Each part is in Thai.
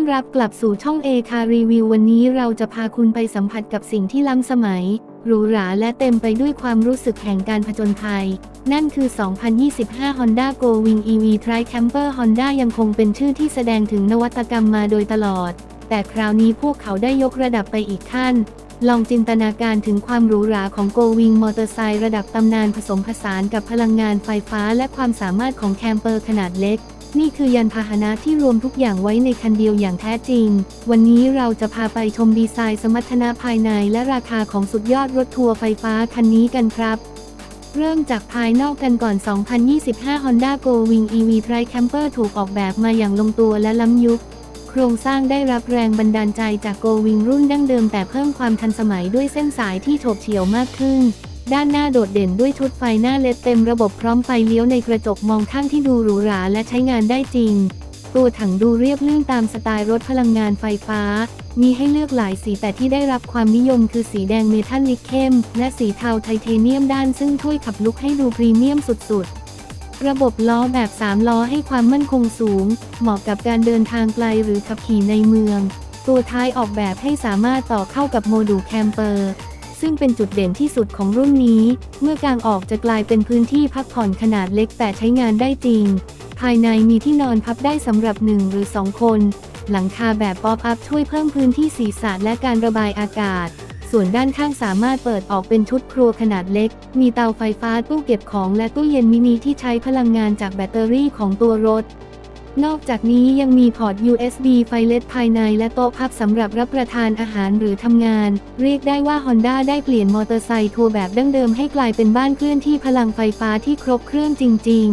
อนรับกลับสู่ช่องเอคารีวิววันนี้เราจะพาคุณไปสัมผัสกับสิ่งที่ล้ำสมัย หรูหราและเต็มไปด้วยความรู้สึกแห่งการผจญภัย นั่นคือ 2025 Honda Go Wing EV Tri Camper Honda ยังคงเป็นชื่อที่แสดงถึงนวัตกรรมมาโดยตลอด แต่คราวนี้พวกเขาได้ยกระดับไปอีกขั้น ลองจินตนาการถึงความหรูหราของ Go Wing มอเตอร์ไซค์ระดับตำนานผสมผสานกับพลังงานไฟฟ้าและความสามารถของแคมเปอร์ขนาดเล็ก นี่คือยันพาหนะที่รวมทุกอย่างไว้ในคันเดียวอย่างแท้จริง วันนี้เราจะพาไปชมดีไซน์สมรรถนะภายในและราคาของสุดยอดรถทัวร์ไฟฟ้าคันนี้กันครับ เริ่มจากภายนอกกันก่อน 2025 Honda Go Wing EV Tri Camper ถูกออกแบบมาอย่างลงตัวและล้ำยุค โครงสร้างได้รับแรงบันดาลใจจาก Go Wing รุ่นดั้งเดิมแต่เพิ่มความทันสมัยด้วยเส้นสายที่โฉบเฉี่ยวมากขึ้น ด้านหน้าโดดเด่นด้วยชุดไฟหน้าเล็ดเต็มระบบพร้อมไฟเลี้ยวในกระจกมองข้างที่ดูหรูหราและใช้งานได้จริง ตัวถังดูเรียบลื่นตามสไตล์รถพลังงานไฟฟ้า มีให้เลือกหลายสีแต่ที่ได้รับความนิยมคือสีแดงเมทัลลิกเข้ม และสีเทาไทเทเนียมด้านซึ่งช่วยขับลุกให้ดูพรีเมียมสุดๆระบบล้อแบบ 3 ล้อให้ความมั่นคงสูง เหมาะกับการเดินทางไกลหรือขับขี่ในเมือง ตัวท้ายออกแบบให้สามารถต่อเข้ากับโมดูลแคมเปอร์ ซึ่งเป็นจุดเด่นที่สุดของรุ่นนี้ เมื่อกางออกจะกลายเป็นพื้นที่พักผ่อนขนาดเล็กแต่ใช้งานได้จริง ภายในมีที่นอนพับได้สำหรับหนึ่งหรือสองคน หลังคาแบบป๊อปอัพช่วยเพิ่มพื้นที่ศีรษะและการระบายอากาศ ส่วนด้านข้างสามารถเปิดออกเป็นชุดครัวขนาดเล็ก มีเตาไฟฟ้าตู้เก็บของและตู้เย็นมินิที่ใช้พลังงานจากแบตเตอรี่ของตัวรถ นอกจากนี้ยังมีพอร์ต USB ไฟเลสภายในและโต๊ะพับสำหรับรับประทานอาหารหรือทำงาน เรียกได้ว่า Honda ได้เปลี่ยนมอเตอร์ไซค์ทัวร์แบบดั้งเดิมให้กลายเป็นบ้านเคลื่อนที่พลังไฟฟ้าที่ครบเครื่องจริง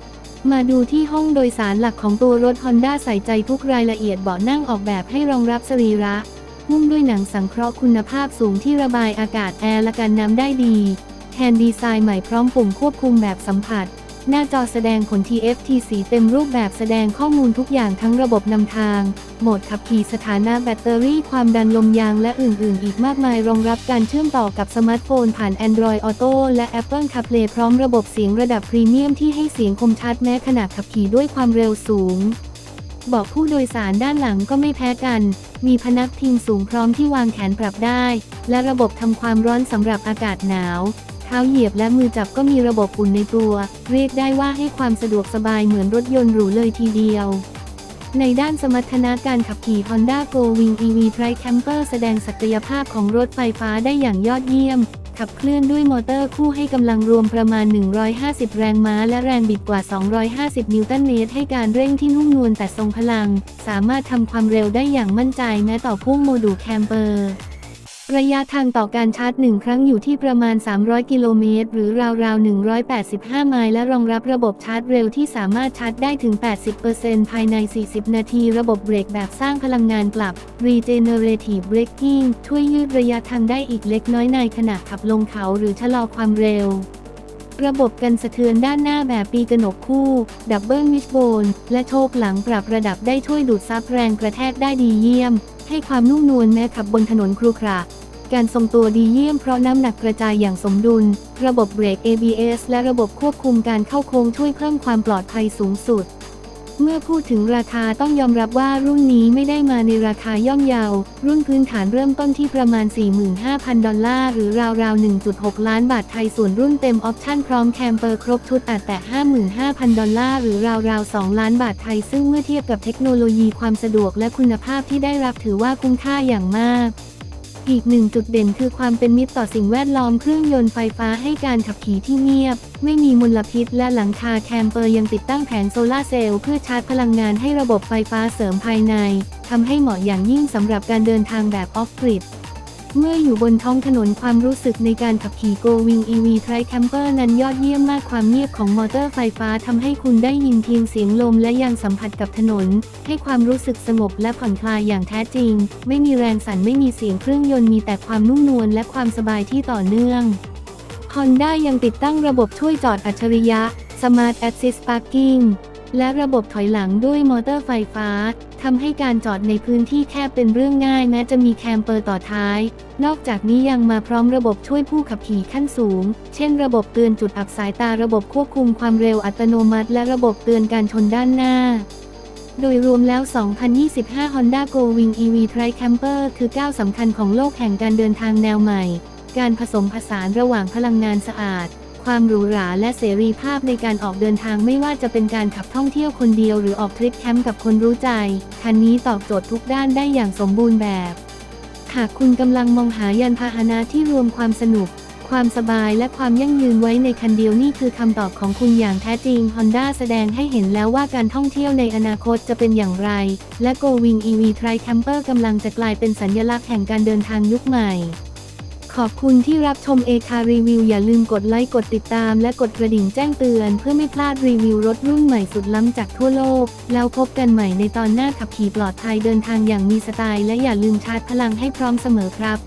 ๆมาดูที่ห้องโดยสารหลักของตัวรถ Honda ใส่ใจทุกรายละเอียดเบาะนั่งออกแบบให้รองรับสรีระหุ้มด้วยหนังสังเคราะห์คุณภาพสูงที่ระบายอากาศแอร์และกันน้ำได้ดีแฮนด์ดีไซน์ใหม่พร้อมปุ่มควบคุมแบบสัมผัส หน้าจอแสดงผล TFT สีเต็มรูปแบบแสดงข้อมูลทุกอย่างทั้งระบบนำทาง โหมดขับขี่สถานะแบตเตอรี่ความดันลมยางและอื่นๆ อีกมากมายรองรับการเชื่อมต่อกับสมาร์ทโฟนผ่าน Android Auto และ Apple CarPlay พร้อมระบบเสียงระดับพรีเมียมที่ให้เสียงคมชัดแม้ขณะขับขี่ด้วยความเร็วสูงเบอกผู้โดยสารด้านหลังก็ไม่แพ้กัน มีพนักพิงสูงพร้อมที่วางแขนปรับได้ และระบบทำความร้อนสำหรับอากาศหนาว ท้าเหยียบและมือจับก็มีระบบอุ่นในตัว เรียกได้ว่าให้ความสะดวกสบายเหมือนรถยนต์หรูเลยทีเดียว ในด้านสมรรถนะการขับขี่ Honda Go Wing EV Tri Camper แสดงศักยภาพของรถไฟฟ้าได้อย่างยอดเยี่ยม ขับเคลื่อนด้วยมอเตอร์คู่ให้กำลังรวมประมาณ 150 แรงม้า และแรงบิดกว่า 250 นิวตันเมตรให้การเร่งที่นุ่มนวลแต่ทรงพลัง สามารถทำความเร็วได้อย่างมั่นใจแม้ต่อพุ่งโมดูลแคมเปอร์ ระยะทางต่อการชาร์จหนึ่งครั้งอยู่ที่ประมาณ 300 กิโลเมตร หรือราวๆ 185 ไมล์และรองรับระบบชาร์จเร็วที่สามารถชาร์จได้ถึง 80%ภายใน 40 นาที ระบบเบรกแบบสร้างพลังงานกลับ Regenerative Braking ช่วยยืดระยะทางได้อีกเล็กน้อยในขณะขับลงเขาหรือชะลอความเร็วระบบกันสะเทือนด้านหน้าแบบปีกหนกคู่ ดับเบิลวิชโบน และโชคหลังปรับระดับได้ช่วยดูดซับแรงกระแทกได้ดีเยี่ยม ให้ความนุ่มนวลแม้ขับบนถนนครุขระ การทรงตัวดีเยี่ยมเพราะน้ำหนักกระจายอย่างสมดุล ระบบเบรก ABS และระบบควบคุมการเข้าโค้งช่วยเพิ่มความปลอดภัยสูงสุด เมื่อพูดถึงราคาต้องยอมรับว่ารุ่นนี้ไม่ได้มาในราคาย่อมเยา รุ่นพื้นฐานเริ่มต้นที่ประมาณ 45,000 ดอลลาร์ หรือราวๆ 1.6 ล้านบาทไทย ส่วนรุ่นเต็มออปชั่นพร้อมแคมเปอร์ครบชุดอาจแต่ 55,000 ดอลลาร์ หรือราวๆ 2 ล้านบาทไทย ซึ่งเมื่อเทียบกับเทคโนโลยีความสะดวกและคุณภาพที่ได้รับถือว่าคุ้มค่าอย่างมาก อีกหนึ่งจุดเด่นคือความเป็นมิตรต่อสิ่งแวดล้อมเครื่องยนต์ไฟฟ้าให้การขับขี่ที่เงียบ ไม่มีมลพิษและหลังคาแคมเปอร์ยังติดตั้งแผงโซลาร์เซลล์เพื่อชาร์จพลังงานให้ระบบไฟฟ้าเสริมภายในทำให้เหมาะอย่างยิ่งสำหรับการเดินทางแบบออฟกริด เมื่ออยู่บนท้องถนนความรู้สึกในการขับขี่ Go Wing EV Tri Camper นั้นยอดเยี่ยมมากความเงียบของมอเตอร์ไฟฟ้าทำให้คุณได้ยินเพียงเสียงลมและยังสัมผัสกับถนน ให้ความรู้สึกสงบและผ่อนคลายอย่างแท้จริง ไม่มีแรงสั่นไม่มีเสียงเครื่องยนต์มีแต่ความนุ่มนวลและความสบายที่ต่อเนื่อง Honda ยังติดตั้งระบบช่วยจอดอัจฉริยะ Smart Assist Parking และระบบถอยหลังด้วยมอเตอร์ไฟฟ้าทำให้การจอดในพื้นที่แคบเป็นเรื่องง่ายแม้จะมีแคมเปอร์ต่อท้าย นอกจากนี้ยังมาพร้อมระบบช่วยผู้ขับขี่ขั้นสูง เช่นระบบเตือนจุดอับสายตาระบบควบคุมความเร็วอัตโนมัติ และระบบเตือนการชนด้านหน้าโดยรวมแล้ว 2025 Honda Go Wing EV Tri Camper คือก้าวสำคัญของโลกแห่งการเดินทางแนวใหม่ การผสมผสานระหว่างพลังงานสะอาด ความหรูหราและเสรีภาพในการออกเดินทางไม่ว่าจะเป็นการขับท่องเที่ยวคนเดียวหรือออกทริปแคมป์กับคนรู้ใจ คันนี้ตอบโจทย์ทุกด้านได้อย่างสมบูรณ์แบบ หากคุณกำลังมองหายานพาหนะที่รวมความสนุก ความสบายและความยั่งยืนไว้ในคันเดียวนี่คือคำตอบของคุณอย่างแท้จริง Honda แสดงให้เห็นแล้วว่าการท่องเที่ยวในอนาคตจะเป็นอย่างไร และ Go Wing EV Tri Camper กำลังจะกลายเป็นสัญลักษณ์แห่งการเดินทางยุคใหม่ ขอบคุณที่รับชมเอคารีวิวอย่าลืมกดไลค์กดติดตามและกดกระดิ่งแจ้งเตือน เพื่อไม่พลาดรีวิวรถรุ่นใหม่สุดล้ำจากทั่วโลก แล้วพบกันใหม่ในตอนหน้าขับขี่ปลอดภัยเดินทางอย่างมีสไตล์และอย่าลืมชาร์จพลังให้พร้อมเสมอครับ